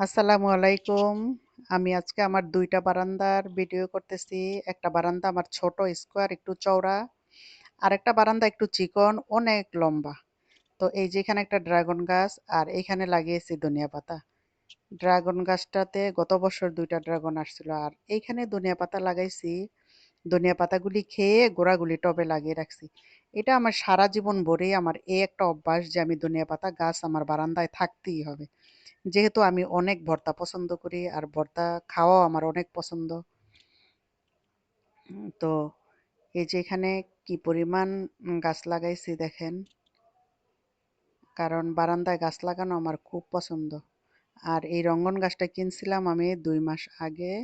আসসালামু আলাইকুম। আমি আজকে আমার দুইটা বারান্দার ভিডিও করতেছি। একটা বারান্দা আমার ছোট স্কোয়ার একটু চওড়া। আর একটা বারান্দা একটু চিকন, অনেক লম্বা। তো এই যে এখানে একটা ড্রাগন গাছ আর এইখানে লাগিয়েছি ধনিয়া পাতা। ড্রাগন গাছটাতে গত বছর দুইটা ড্রাগন আসছিল। আর এইখানে ধনিয়া পাতা লাগাইছি। ধনিয়া পাতাগুলি খেয়ে গোড়াগুলি টবে লাগিয়ে রাখছি। এটা আমার সারা জীবন ভরেই আমার এই একটা অভ্যাস যে আমি ধনিয়া পাতা গাছ আমার বারান্দায় থাকতেই হবে। যেহেতু আমি অনেক ভর্তা পছন্দ করি আর ভর্তা খাওয়াও আমার অনেক পছন্দ। তো এই যে এখানে কি পরিমাণ গাছ লাগাইছি দেখেন। কারণ বারান্দায় গাছ লাগানো আমার খুব পছন্দ। আর এই রঙ্গন গাছটা কিনছিলাম আমি দুই মাস আগে।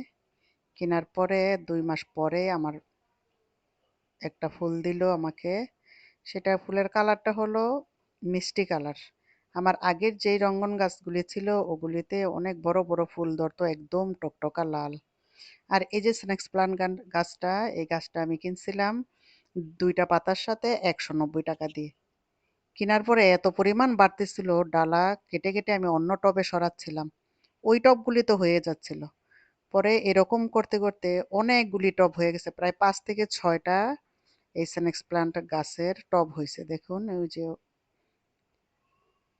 কেনার পরে দুই মাস পরে আমার একটা ফুল দিল আমাকে। সেটা ফুলের কালারটা হলো মিষ্টি কালার। আমার আগের যেই রঙ্গন গাছগুলি ছিল, ওগুলিতে অনেক বড় বড় ফুল ধরতো, একদম টকটকা লাল। আর এই যে স্নেক্স প্লান্ট গাছটা, এই গাছটা আমি কিনছিলাম দুইটা পাতার সাথে একশো নব্বই টাকা দিয়ে। কেনার পরে এত পরিমাণ বাড়তেছিল, ডালা কেটে কেটে আমি অন্য টবে সরাচ্ছিলাম। ওই টবগুলি তো হয়ে যাচ্ছিল। পরে এরকম করতে করতে অনেকগুলি টব হয়ে গেছে, প্রায় পাঁচ থেকে ছয়টা এই স্নেক্স প্লান্ট গাছের টব হয়েছে দেখুন, ওই যে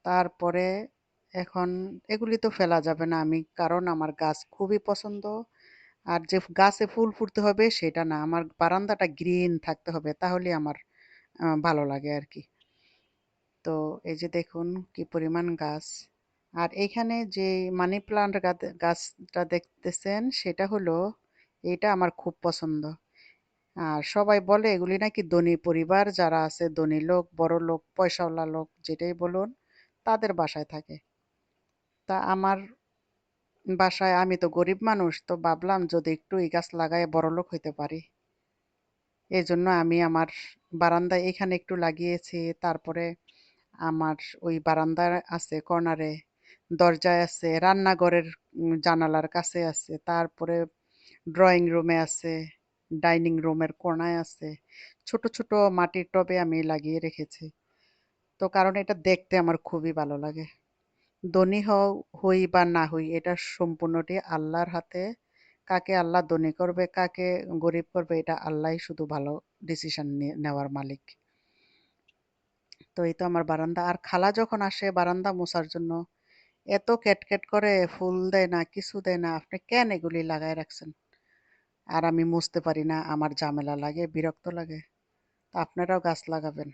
তারপরে এখন এগুলি তো ফেলা যাবে না আমি, কারণ আমার গাছ খুবই পছন্দ। আর যে গাছে ফুল ফুটতে হবে সেটা না, আমার বারান্দাটা গ্রিন থাকতে হবে, তাহলে আমার ভালো লাগে আর কি তো এই যে দেখুন কি পরিমাণ গাছ। আর এখানে যে মানি প্লান্ট গাছটা দেখতেছেন সেটা হলো, এটা আমার খুব পছন্দ। আর সবাই বলে এগুলি নাকি ধনী পরিবার, যারা আছে ধনী লোক, বড় লোক, পয়সাওয়ালা লোক, যেটাই বলুন। তাদের বাসায় থাকে। তা আমার বাসায় আমি তো গরিব মানুষ, তো ভাবলাম যদি একটু এই গাছ লাগায় বড়লোক হইতে পারি। এই জন্য আমি আমার বারান্দায় এখানে একটু লাগিয়েছি। তারপরে আমার ওই বারান্দা আছে, কর্নারে দরজায় আছে, রান্নাঘরের জানালার কাছে আছে, তারপরে ড্রয়িং রুমে আছে, ডাইনিং রুমের কোনায় আছে। ছোট ছোট মাটির টবে আমি লাগিয়ে রেখেছি। তো কারণ এটা দেখতে আমার খুবই ভালো লাগে। ধনী হই বা না হই, এটা সম্পূর্ণটি আল্লাহর হাতে। কাকে আল্লাহ ধনী করবে, কাকে গরিব করবে, এটা আল্লাহই শুধু ভালো ডিসিশন নেওয়ার মালিক। তো এই তো আমার বারান্দা। আর খালা যখন আসে বারান্দা মোছার জন্য, এত ক্যাটক্যাট করে ফুল দেয় না, কিছু দেয় না, আপনি কেন এগুলি লাগায় রাখছেন? আর আমি মুছতে পারি না, আমার ঝামেলা লাগে, বিরক্ত লাগে। তা আপনারাও গাছ লাগাবেন।